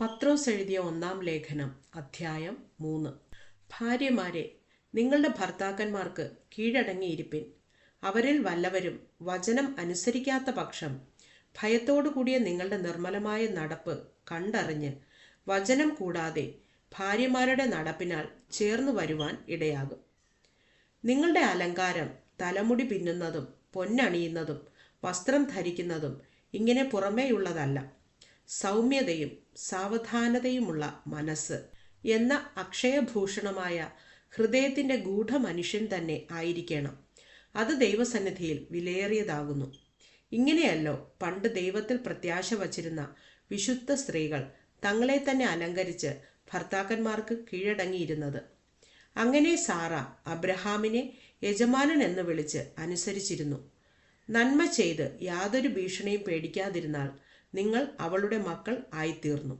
പത്രോസ് എഴുതിയ ഒന്നാം ലേഖനം അധ്യായം മൂന്ന്. ഭാര്യമാരെ നിങ്ങളുടെ ഭർത്താക്കന്മാർക്ക് കീഴടങ്ങിയിരിപ്പിൻ. അവരിൽ വല്ലവരും വചനം അനുസരിക്കാത്ത പക്ഷം ഭയത്തോടു കൂടിയ നിങ്ങളുടെ നിർമ്മലമായ നടപ്പ് കണ്ടറിഞ്ഞ് വചനം കൂടാതെ ഭാര്യമാരുടെ നടപ്പിനാൽ ചേർന്നു വരുവാൻ ഇടയാകും. നിങ്ങളുടെ അലങ്കാരം തലമുടി പിന്നുന്നതും പൊന്നണിയുന്നതും വസ്ത്രം ധരിക്കുന്നതും ഇങ്ങനെ പുറമേയുള്ളതല്ല. സൗമ്യതയും സാവധാനതയുമുള്ള മനസ്സ് എന്ന അക്ഷയഭൂഷണമായ ഹൃദയത്തിന്റെ ഗൂഢമനുഷ്യൻ തന്നെ ആയിരിക്കണം. അത് ദൈവസന്നിധിയിൽ വിലയേറിയതാകുന്നു. ഇങ്ങനെയല്ലോ പണ്ട് ദൈവത്തിൽ പ്രത്യാശ വച്ചിരുന്ന വിശുദ്ധ സ്ത്രീകൾ തങ്ങളെ തന്നെ അലങ്കരിച്ച് ഭർത്താക്കന്മാർക്ക് കീഴടങ്ങിയിരുന്നത്. അങ്ങനെ സാറ അബ്രഹാമിനെ യജമാനൻ എന്ന് വിളിച്ച് അനുസരിച്ചിരുന്നു. നന്മ ചെയ്ത് യാതൊരു ഭീഷണിയും പേടിക്കാതിരുന്നാൽ നിങ്ങൾ അവളുടെ മക്കൾ ആയിത്തീർന്നു.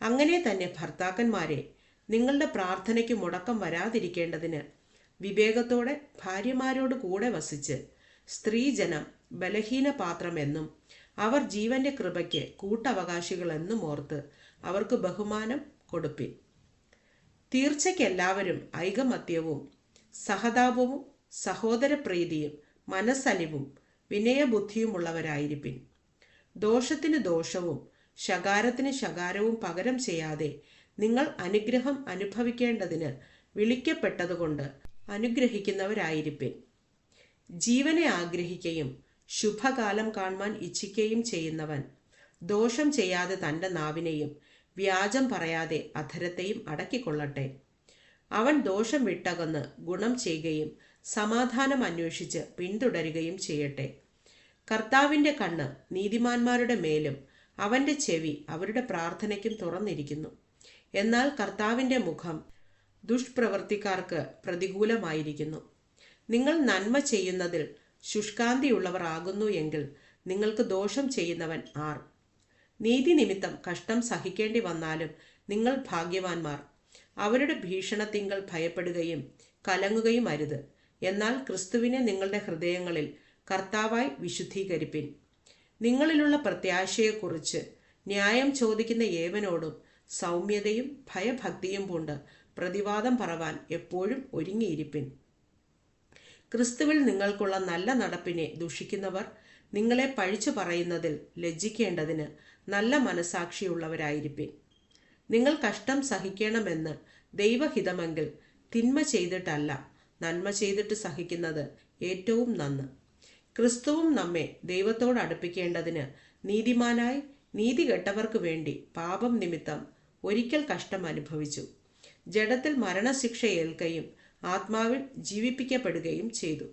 അങ്ങനെ തന്നെ ഭർത്താക്കന്മാരെ നിങ്ങളുടെ പ്രാർത്ഥനയ്ക്ക് മുടക്കം വരാതിരിക്കേണ്ടതിന് വിവേകത്തോടെ ഭാര്യമാരോട് കൂടെ വസിച്ച് സ്ത്രീജനം ബലഹീന പാത്രമെന്നും അവർ ജീവന്റെ കൃപയ്ക്ക് കൂട്ടവകാശികളെന്നും ഓർത്ത് അവർക്ക് ബഹുമാനം കൊടുപ്പിൻ തീർച്ചയ്ക്കെല്ലാവരും ഐകമത്യവും സഹതാപവും സഹോദരപ്രീതിയും മനസ്സലിവും വിനയബുദ്ധിയുമുള്ളവരായിരിപ്പിൻ. ദോഷത്തിന് ദോഷവും ശകാരത്തിന് ശകാരവും പകരം ചെയ്യാതെ നിങ്ങൾ അനുഗ്രഹം അനുഭവിക്കേണ്ടതിന് വിളിക്കപ്പെട്ടതുകൊണ്ട് അനുഗ്രഹിക്കുന്നവരായിരിപ്പിൻ. ജീവനെ ആഗ്രഹിക്കുകയും ശുഭകാലം കാണുവാൻ ഇച്ഛിക്കുകയും ചെയ്യുന്നവൻ ദോഷം ചെയ്യാതെ തന്റെ നാവിനെയും വ്യാജം പറയാതെ അധരത്തെയും അടക്കിക്കൊള്ളട്ടെ. അവൻ ദോഷം വിട്ടകന്ന് ഗുണം ചെയ്യുകയും സമാധാനം അന്വേഷിച്ച് പിന്തുടരുകയും ചെയ്യട്ടെ. കർത്താവിന്റെ കണ്ണ് നീതിമാന്മാരുടെ മേലും അവന്റെ ചെവി അവരുടെ പ്രാർത്ഥനയ്ക്കും തുറന്നിരിക്കുന്നു. എന്നാൽ കർത്താവിന്റെ മുഖം ദുഷ്പ്രവർത്തിക്കാർക്ക് പ്രതികൂലമായിരിക്കുന്നു. നിങ്ങൾ നന്മ ചെയ്യുന്നതിൽ ശുഷ്കാന്തിയുള്ളവർ ആകുന്നു എങ്കിൽ നിങ്ങൾക്ക് ദോഷം ചെയ്യുന്നവൻ ആർ. നീതി നിമിത്തം കഷ്ടം സഹിക്കേണ്ടി വന്നാലും നിങ്ങൾ ഭാഗ്യവാന്മാർ. അവരുടെ ഭീഷണത്തിങ്കൾ ഭയപ്പെടുകയും കലങ്ങുകയും അരുത്. എന്നാൽ ക്രിസ്തുവിനെ നിങ്ങളുടെ ഹൃദയങ്ങളിൽ കർത്താവായി വിശുദ്ധീകരിപ്പിൻ. നിങ്ങളിലുള്ള പ്രത്യാശയെക്കുറിച്ച് ന്യായം ചോദിക്കുന്ന ഏവനോടും സൗമ്യതയും ഭയഭക്തിയും കൊണ്ട് പ്രതിവാദം പറവാൻ എപ്പോഴും ഒരുങ്ങിയിരിപ്പിൻ. ക്രിസ്തുവിൽ നിങ്ങൾക്കുള്ള നല്ല നടപ്പിനെ ദുഷിക്കുന്നവർ നിങ്ങളെ പഴിച്ചു പറയുന്നതിൽ ലജ്ജിക്കേണ്ടതിന് നല്ല മനസാക്ഷിയുള്ളവരായിരിപ്പിൻ. നിങ്ങൾ കഷ്ടം സഹിക്കണമെന്ന് ദൈവഹിതമെങ്കിൽ തിന്മ ചെയ്തിട്ടല്ല നന്മ ചെയ്തിട്ട് സഹിക്കുന്നത് ഏറ്റവും നന്ന്. ക്രിസ്തുവും നമ്മെ ദൈവത്തോട് അടുപ്പിക്കേണ്ടതിന് നീതിമാനായി നീതി കെട്ടവർക്ക് വേണ്ടി പാപം നിമിത്തം ഒരിക്കൽ കഷ്ടം അനുഭവിച്ചു. ജഡത്തിൽ മരണശിക്ഷ ഏൽക്കുകയും ആത്മാവിൽ ജീവിപ്പിക്കപ്പെടുകയും ചെയ്തു.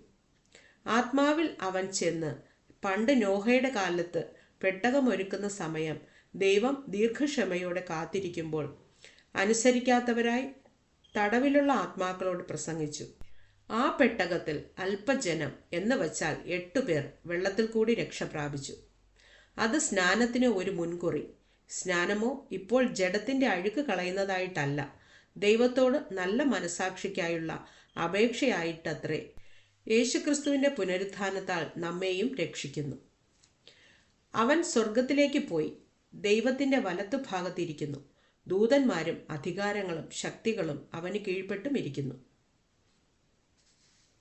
ആത്മാവിൽ അവൻ ചെന്ന് പണ്ട് നോഹയുടെ കാലത്ത് പെട്ടകമൊരുക്കുന്ന സമയം ദൈവം ദീർഘക്ഷമയോടെ കാത്തിരിക്കുമ്പോൾ അനുസരിക്കാത്തവരായി തടവിലുള്ള ആത്മാക്കളോട് പ്രസംഗിച്ചു. ആ പെട്ടകത്തിൽ അല്പജനം എന്ന് വച്ചാൽ എട്ടുപേർ വെള്ളത്തിൽ കൂടി രക്ഷ പ്രാപിച്ചു. അത് സ്നാനത്തിന് ഒരു മുൻകുറി. സ്നാനമോ ഇപ്പോൾ ജഡത്തിന്റെ അഴുക്ക് കളയുന്നതായിട്ടല്ല. ദൈവത്തോട് നല്ല മനസാക്ഷിക്കായുള്ള അപേക്ഷയായിട്ടത്രേ. യേശുക്രിസ്തുവിന്റെ പുനരുത്ഥാനത്താൽ നമ്മെയും രക്ഷിക്കുന്നു. അവൻ സ്വർഗത്തിലേക്ക് പോയി. ദൈവത്തിന്റെ വലത്തുഭാഗത്തിരിക്കുന്നു ദൂതന്മാരും അധികാരങ്ങളും ശക്തികളും അവന് കീഴ്പ്പെട്ടും ഇരിക്കുന്നു